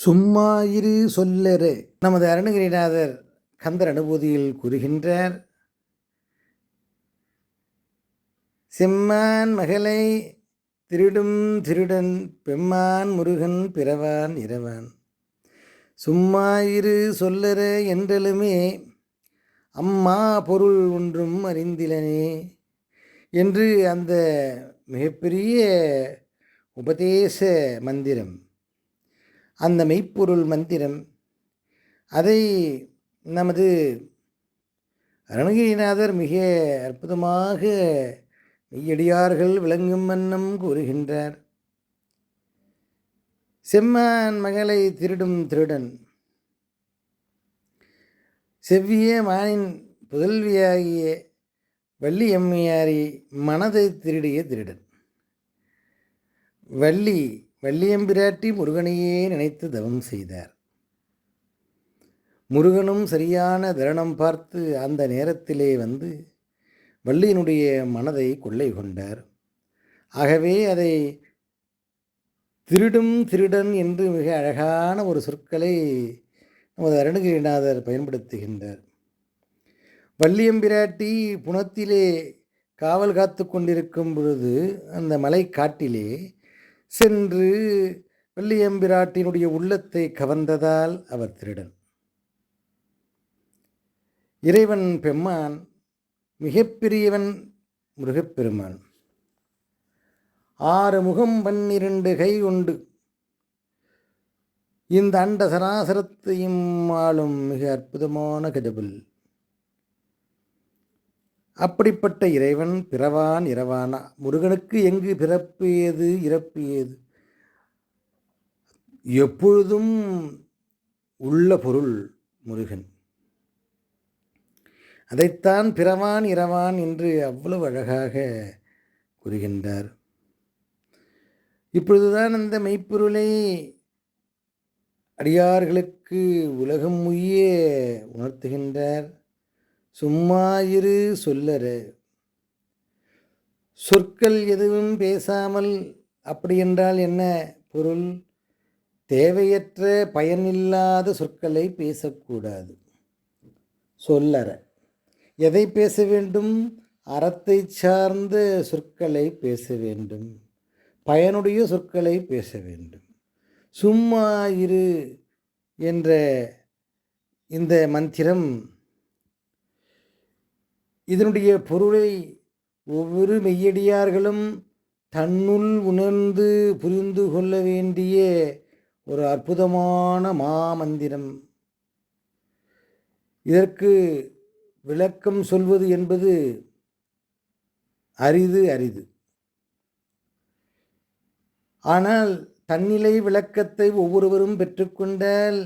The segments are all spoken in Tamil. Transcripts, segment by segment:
சும்மா இரு சொல்லரு நமது அருணகிரிநாதர் கந்தர் அனுபூதியில் கூறுகின்றார் செம்மான் மகளை திருடும் திருடன் பெம்மான் முருகன் பிறவான் இரவான். சும்மா இரு சொல்லற என்றலுமே அம்மா பொருள் ஒன்றும் அறிந்திலனே என்று அந்த மிகப்பெரிய உபதேச மந்திரம். அந்த மெய்ப்பொருள் மந்திரம். அதை நமது அருணகிரிநாதர் மிக அற்புதமாக மெய்யடியார்கள் விளங்கும் வண்ணம் கூறுகின்றார். செம்மான் மகளை திருடும் திருடன். செவ்விய மானின் புதல்வியாகிய வள்ளியம்மையாரி மனதை திருடிய திருடன். வள்ளி வள்ளியம்பிராட்டி முருகனையே நினைத்து தவம் செய்தார். முருகனும் சரியான தருணம் பார்த்து அந்த நேரத்திலே வந்து வள்ளியினுடைய மனதை கொள்ளை கொண்டார். ஆகவே அதை திருடும் திருடன் என்று மிக அழகான ஒரு சொற்களை நமது அருணகிரிநாதர் பயன்படுத்துகின்றார். வள்ளியம்பிராட்டி புனத்திலே காவல் காத்து கொண்டிருக்கும் பொழுது அந்த மலை காட்டிலே சென்று வள்ளியம்பிராட்டினுடைய உள்ளத்தை கவர்ந்ததால் அவர் திருடன். இறைவன் பெம்மான் மிகப்பெரியவன் முருகப்பெருமான். ஆறு முகம் பன்னிரண்டு கை உண்டு. இந்த அண்ட சராசரத்தையும் ஆளும் மிக அற்புதமான கஜபுல். அப்படிப்பட்ட இறைவன் பிறவான் இரவானா? முருகனுக்கு எங்கு பிறப்பு ஏது இறப்பு ஏது? எப்பொழுதும் உள்ள பொருள் முருகன். அதைத்தான் பிறவான் இரவான் என்று அவ்வளவு அழகாக கூறுகின்றார். இப்பொழுதுதான் அந்த மெய்ப்பொருளை அடியார்களுக்கு உலகம் உய்ய உணர்த்துகின்றார். சும்மா இரு சொல்லரு சொற்கள் எதுவும் பேசாமல் அப்படி என்றால் என்ன பொருள்? தேவையற்ற பயனில்லாத சொற்களை பேசக்கூடாது. சொல்லற. எதை பேச வேண்டும்? அறத்தை சார்ந்த சொற்களை பேச வேண்டும். பயனுடைய சொற்களை பேச வேண்டும். சும்மா இரு என்ற இந்த மந்திரம் இதனுடைய பொருளை ஒவ்வொரு மெய்யடியார்களும் தன்னுள் உணர்ந்து புரிந்து கொள்ள வேண்டிய ஒரு அற்புதமான மாமந்திரம். இதற்கு விளக்கம் சொல்வது என்பது அரிது அரிது. ஆனால் தன்னிலை விளக்கத்தை ஒவ்வொருவரும் பெற்றுக்கொண்டால்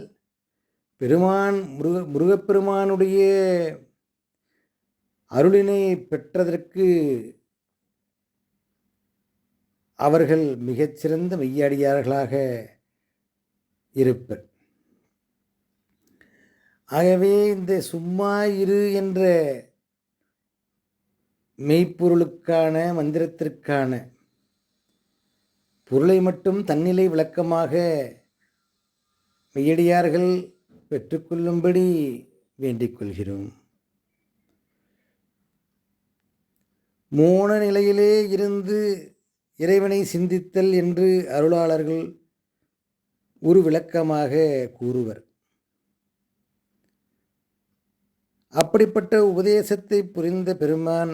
பெருமான் முருக முருகப்பெருமானுடைய அருளினை பெற்றதற்கு அவர்கள் மிகச்சிறந்த மெய்யடியார்களாக இருப்பர். ஆகவே இந்த சும்மா இரு என்ற மெய்ப்பொருளுக்கான மந்திரத்திற்கான பொருளை மட்டும் தன்னிலை விளக்கமாக மெய்யடியார்கள் பெற்றுக்கொள்ளும்படி வேண்டிக் கொள்கிறோம். மோன நிலையிலே இருந்து இறைவனை சிந்தித்தல் என்று அருளாளர்கள் ஒரு விளக்கமாக கூறுவர். அப்படிப்பட்ட உபதேசத்தை புரிந்த பெருமான்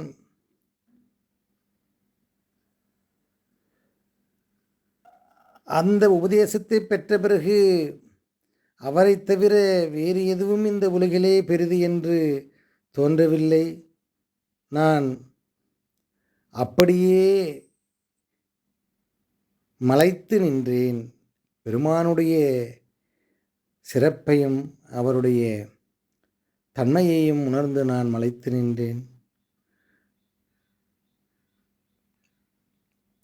அந்த உபதேசத்தை பெற்ற பிறகு அவரை தவிர வேறு எதுவும் இந்த உலகிலே பெரிது என்று தோன்றவில்லை. நான் அப்படியே மலைத்து நின்றேன். பெருமானுடைய சிறப்பையும் அவருடைய தன்மையையும் உணர்ந்து நான் மலைத்து நின்றேன்.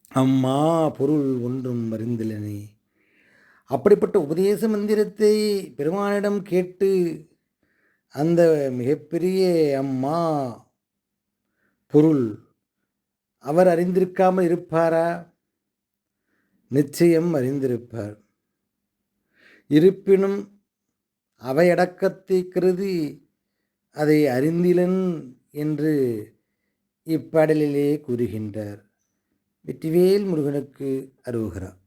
அம்மா பொருள் ஒன்றும் அறிந்திலனே. அப்படிப்பட்ட உபதேச மந்திரத்தை பெருமானிடம் கேட்டு அந்த மிகப்பெரிய அம்மா பொருள் அவர் அறிந்திருக்காமல் இருப்பாரா? நிச்சயம் அறிந்திருப்பார். இருப்பினும் அவையடக்கத்தை கருதி அதை அறிந்திலன் என்று இப்பாடலிலே கூறுகின்றார். வெற்றிவேல் முருகனுக்கு அருவுகிறார்